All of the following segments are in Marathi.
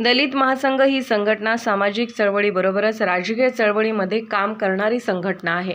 दलित महासंघ ही संघटना सामाजिक चळवळीबरोबरच राजकीय चळवळीमध्ये काम करणारी संघटना आहे.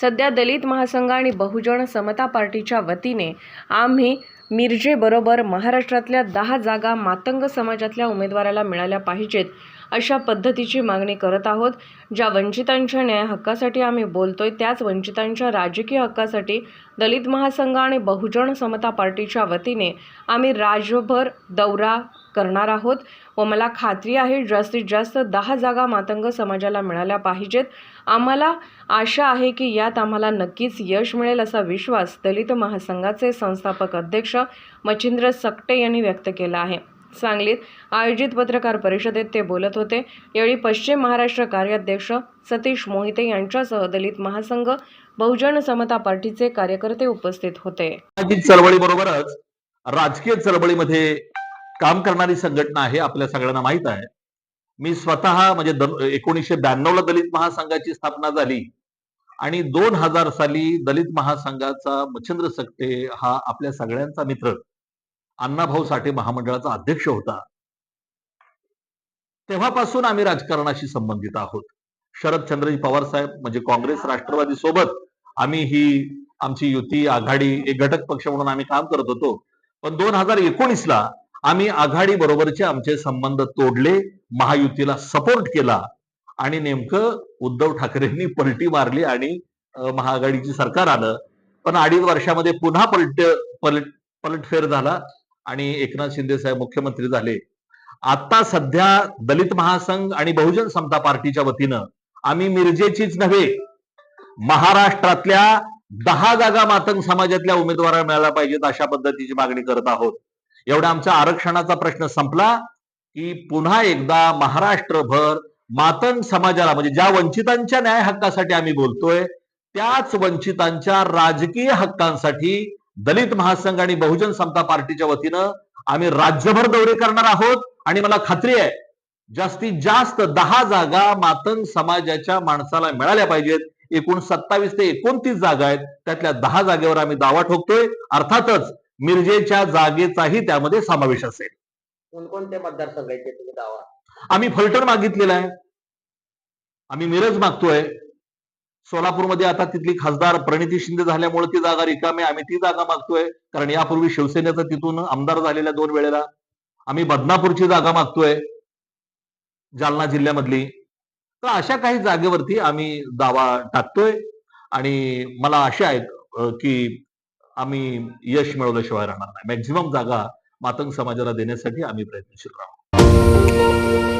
सध्या दलित महासंघ आणि बहुजन समता पार्टीच्या वतीने आम्ही मिरजेबरोबर महाराष्ट्रातल्या दहा जागा मातंग समाजातल्या उमेदवाराला मिळाल्या पाहिजेत. अशा पद्धतीची मागणी करत आहोत. ज्या वंचितांच्या न्याय हक्कासाठी आम्ही बोलतोय त्याच वंचितांच्या राजकीय हक्कासाठी दलित महासंघ आणि बहुजन समता पार्टीच्या वतीने आम्ही राज्यभर दौरा करणार आहोत व मला खात्री आहे जास्तीत जास्त दहा जागा मातंग समाजाला मिळाल्या पाहिजेत. आम्हाला आशा आहे की यात आम्हाला नक्कीच यश मिळेल असा विश्वास दलित महासंघाचे संस्थापक अध्यक्ष मच्छिंद्र सकटे यांनी व्यक्त केला आहे. सांगलीत आयोजित पत्रकार परिषदेत ते बोलत होते. यावेळी पश्चिम महाराष्ट्र कार्याध्यक्ष सतीश मोहिते यांच्यासह दलित महासंघ बहुजन समता पार्टीचे कार्यकर्ते उपस्थित होते. चळवळीबरोबरच राजकीय चळवळीमध्ये काम करणारी संघटना आहे आपल्या सगळ्यांना माहीत आहे. मी स्वतः म्हणजे एकोणीसशे ब्याण्णव ला दलित महासंघाची स्थापना झाली आणि दोन हजार साली दलित महासंघाचा मच्छिंद्र सकटे हा आपल्या सगळ्यांचा मित्र. अण्णाभाऊ साठे महामंडळाचा अध्यक्ष होता. तेव्हापासून आम्ही राजकारणाशी संबंधित आहोत. शरदचंद्रजी पवार साहेब म्हणजे काँग्रेस राष्ट्रवादी सोबत आम्ही ही आमची युती आघाडी एक घटक पक्ष म्हणून आम्ही काम करत होतो. पण दोन हजार एकोणीसला आम्ही आघाडी बरोबरचे आमचे संबंध तोडले महायुतीला सपोर्ट केला आणि नेमकं उद्धव ठाकरेंनी पलटी मारली आणि महाआघाडीचे महाआघाडीची सरकार आलं. पण अडीच वर्षामध्ये पुन्हा पलट पलट पलटफेर झाला. आणि एकनाथ शिंदे साहेब मुख्यमंत्री झाले. आता सध्या दलित महासंघ आणि बहुजन समता पार्टीच्या वतीनं आम्ही मिरजेचीच नव्हे महाराष्ट्रातल्या दहा जागा मातंग समाजातल्या उमेदवारा मिळायला पाहिजेत अशा पद्धतीची मागणी करत आहोत. एवढा आमचा आरक्षणाचा प्रश्न संपला की पुन्हा एकदा महाराष्ट्रभर मातंग समाजाला म्हणजे ज्या वंचितांच्या न्याय हक्कासाठी आम्ही बोलतोय त्याच वंचितांच्या राजकीय हक्कांसाठी दलित महासंघ आणि बहुजन समता पार्टीच्या वतीनं आम्ही राज्यभर दौरे करणार आहोत. आणि मला खात्री आहे जास्तीत जास्त दहा जागा मातंग समाजाच्या माणसाला मिळाल्या पाहिजेत. एकूण सत्तावीस ते एकोणतीस जागा आहेत. त्यातल्या दहा जागेवर आम्ही दावा ठोकतोय. अर्थातच मिरजेच्या जागेचाही त्यामध्ये समावेश असेल. कोणकोणत्या मतदारसंघाचे तुम्ही दावा? आम्ही फलटण मागितलेला आहे. आम्ही मिरज मागतोय. सोलापूरमध्ये आता तिथली खासदार प्रणिती शिंदे झाल्यामुळे ती जागा रिकामी आम्ही ती जागा मागतोय. कारण यापूर्वी शिवसेनेचा तिथून आमदार झालेल्या दोन वेळेला आम्ही बदनापूरची जागा मागतोय जालना जिल्ह्यामधली. तर अशा काही जागेवरती आम्ही दावा टाकतोय. आणि मला आशा आहेत की आम्ही यश मिळवल्याशिवाय राहणार नाही. मॅक्झिमम जागा मातंग समाजाला देण्यासाठी आम्ही प्रयत्नशील राहू.